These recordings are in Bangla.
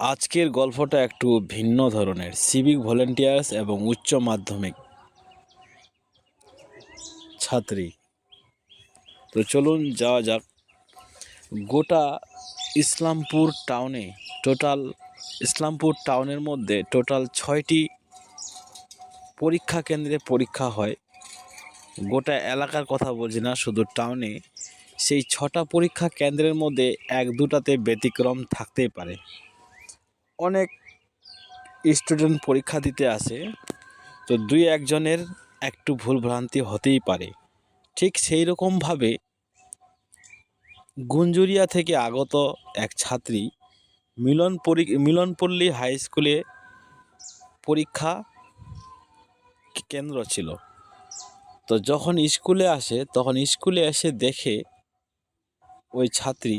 আজকের গল্পটা একটু ভিন্ন ধরনের সিভিক ভলেন্টিয়ার্স এবং উচ্চ মাধ্যমিক। ছাত্রী। তো চলুন যাওয়া যাক। গোটা ইসলামপুর টাউনে টোটাল ইসলামপুর টাউনের মধ্যে টোটাল ছয়টি পরীক্ষা কেন্দ্রে পরীক্ষা হয়। গোটা এলাকার কথা বলছি না, শুধু টাউনে সেই ছটা পরীক্ষা কেন্দ্রের মধ্যে এক দুটাতে ব্যতিক্রম থাকতেই পারে। অনেক স্টুডেন্ট পরীক্ষা দিতে আসে। তো দুই একজনের একটু ভুলভ্রান্তি হতেই পারে। ঠিক সেই রকমভাবে গুঞ্জুরিয়া থেকে আগত এক ছাত্রী মিলন পরি, মিলনপল্লী হাই স্কুলে পরীক্ষা কেন্দ্র ছিল। তো যখন স্কুলে আসে, তখন স্কুলে এসে দেখে ওই ছাত্রী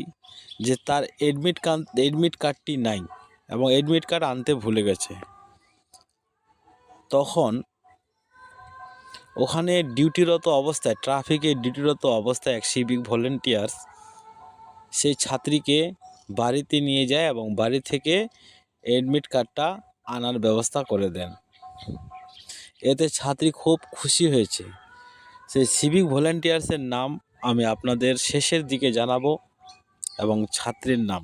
যে তার এডমিট কার্ড এডমিট কার্ডটি নাই। এবং অ্যাডমিট কার্ড আনতে ভুলে গেছে। তখন ওখানে ডিউটিরত অবস্থায় ট্রাফিকে ডিউটিরত অবস্থায় এক সিভিক ভলেন্টিয়ার্স সেই ছাত্রীকে বাড়িতে নিয়ে যায় এবং বাড়ি থেকে অ্যাডমিট কার্ডটা আনার ব্যবস্থা করে দেন। এতে ছাত্রী খুব খুশি হয়েছে। সেই সিভিক ভলেন্টিয়ার্সের নাম আমি আপনাদের শেষের দিকে জানাব এবং ছাত্রীর নাম।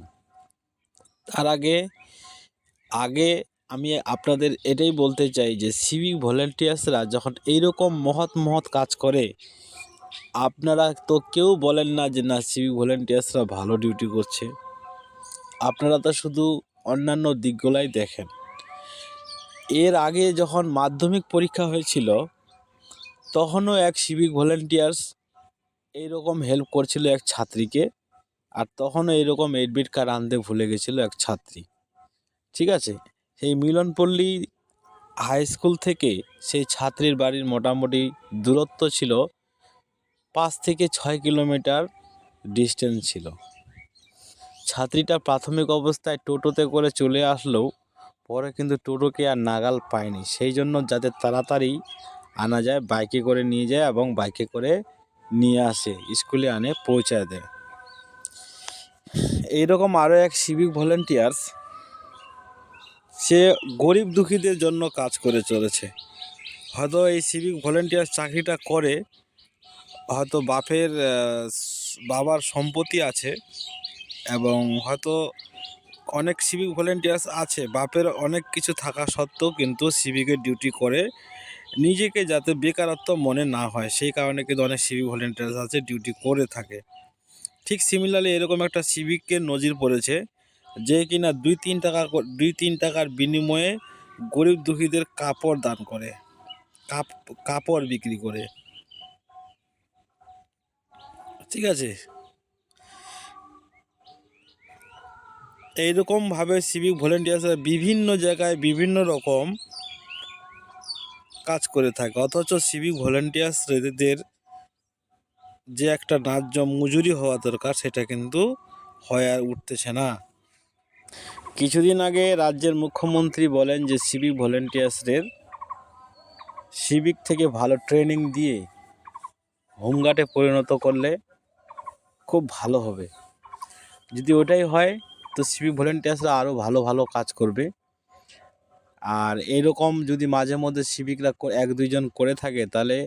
তার আগে আগে আমি আপনাদের এটাই বলতে চাই যে সিভিক ভলেন্টিয়ার্সরা যখন এইরকম মহৎ মহৎ কাজ করে, আপনারা তো কেউ বলেন না যে না সিভিক ভলেন্টিয়ার্সরা ভালো ডিউটি করছে। আপনারা তো শুধু অন্যান্য দিকগুলাই দেখেন। এর আগে যখন মাধ্যমিক পরীক্ষা হয়েছিল, তখনও এক সিভিক ভলেন্টিয়ার্স এইরকম হেল্প করছিল এক ছাত্রীকে, আর তখনও এইরকম এডমিট কার্ড আনতে ভুলে গেছিল এক ছাত্রী। ঠিক আছে? সেই মিলনপল্লী হাই স্কুল থেকে সেই ছাত্রীর বাড়ির মোটামুটি দূরত্ব ছিল পাঁচ থেকে ছয় কিলোমিটার ডিস্টেন্স ছিল। ছাত্রীটা প্রাথমিক অবস্থায় টোটোতে করে চলে আসলেও পরে কিন্তু টোটোকে আর নাগাল পায়নি। সেই জন্য যাতে তাড়াতাড়ি আনা যায় বাইকে করে নিয়ে যায় এবং বাইকে করে নিয়ে আসে, স্কুলে আনে পৌঁছায় দেয়। এইরকম আরও এক সিভিক ভলেন্টিয়ার্স সে গরিব দুঃখীদের জন্য কাজ করে চলেছে। হয়তো এই সিভিক ভলেন্টিয়ার চাকরিটা করে, হয়তো বাপের বাবার সম্পত্তি আছে এবং হয়তো অনেক সিভিক ভলেন্টিয়ার্স আছে। বাপের অনেক কিছু থাকা সত্ত্বেও কিন্তু সিভিকের ডিউটি করে নিজেকে যাতে বেকারত্ব মনে না হয়। সেই কারণে কিন্তু অনেক সিভিক ভলেন্টিয়ার্স আছে ডিউটি করে থাকে। ঠিক সিমিলারলি এরকম একটা সিভিকের নজির পড়েছে। যে কিনা দুই তিন টাকা দুই তিন টাকার বিনিময়ে গরিব দুঃখীদের কাপড় দান করে, কাপ কাপড় বিক্রি করে। ঠিক আছে? এইরকমভাবে সিভিক ভলেন্টিয়ার্সরা বিভিন্ন জায়গায় বিভিন্ন রকম কাজ করে থাকে। অথচ সিভিক ভলেন্টিয়ার্সদের যে একটা ন্যায্য মজুরি হওয়া দরকার, সেটা কিন্তু হয়ে আর উঠতেছে না। কিছুদিন আগে রাজ্যের মুখ্যমন্ত্রী বলেন যে সিভিক ভলেন্টিয়ার্সদের সিভিক থেকে ভালো ট্রেনিং দিয়ে হোমগার্ডে পরিণত করলে খুব ভালো হবে। যদি ওটাই হয়, তো সিভিক ভলেন্টিয়ার্সরা আরও ভালো ভালো কাজ করবে। আর এইরকম যদি মাঝে মধ্যে সিভিকরা এক দুইজন করে থাকে, তাহলে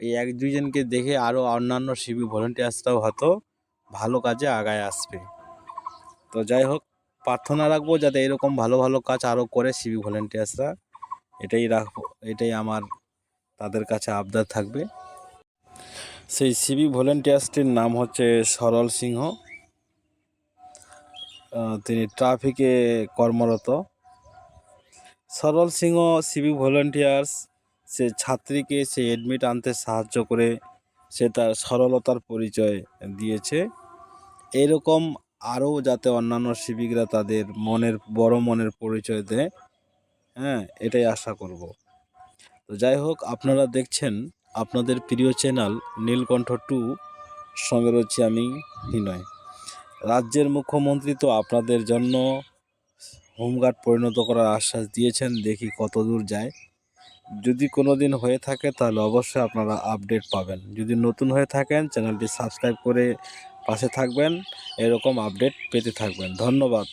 এই এক দুইজনকে দেখে আরও অন্যান্য সিভিক ভলেন্টিয়ার্সরাও হয়তো ভালো কাজে আগায় আসবে। তো যাই হোক প্রার্থনা রাখব যাতে এরকম ভালো ভালো কাজ আরও করে সিভিক ভলেন্টিয়ার্সরা এটাই রাখব এটাই আমার, তাদের কাছে আবদার থাকবে। সেই সিভিক ভলেন্টিয়ার্সটির নাম হচ্ছে সরল সিংহ। তিনি ট্রাফিকে কর্মরত। সরল সিংহ সিভিক ভলেন্টিয়ার্স সে ছাত্রীকে সে এডমিট আনতে সাহায্য করে সে তার সরলতার পরিচয় দিয়েছে। এরকম আরও যাতে অন্যান্য শিবিকরা তাদের মনের, বড় মনের পরিচয় দেয়। হ্যাঁ এটাই আশা করব। তো যাই হোক, আপনারা দেখছেন আপনাদের প্রিয় চ্যানেল নীলকণ্ঠ টু। সঙ্গে রয়েছে আমি হিনয়। রাজ্যের মুখ্যমন্ত্রী তো আপনাদের জন্য হোমগার্ড পরিণত করার আশ্বাস দিয়েছেন, দেখি কত দূর যায়। যদি কোনো দিন হয়ে থাকে তাহলে অবশ্যই আপনারা আপডেট পাবেন। যদি নতুন হয়ে থাকেন, চ্যানেলটি সাবস্ক্রাইব করে পাশে থাকবেন এরকম আপডেট পেতে থাকবেন। ধন্যবাদ।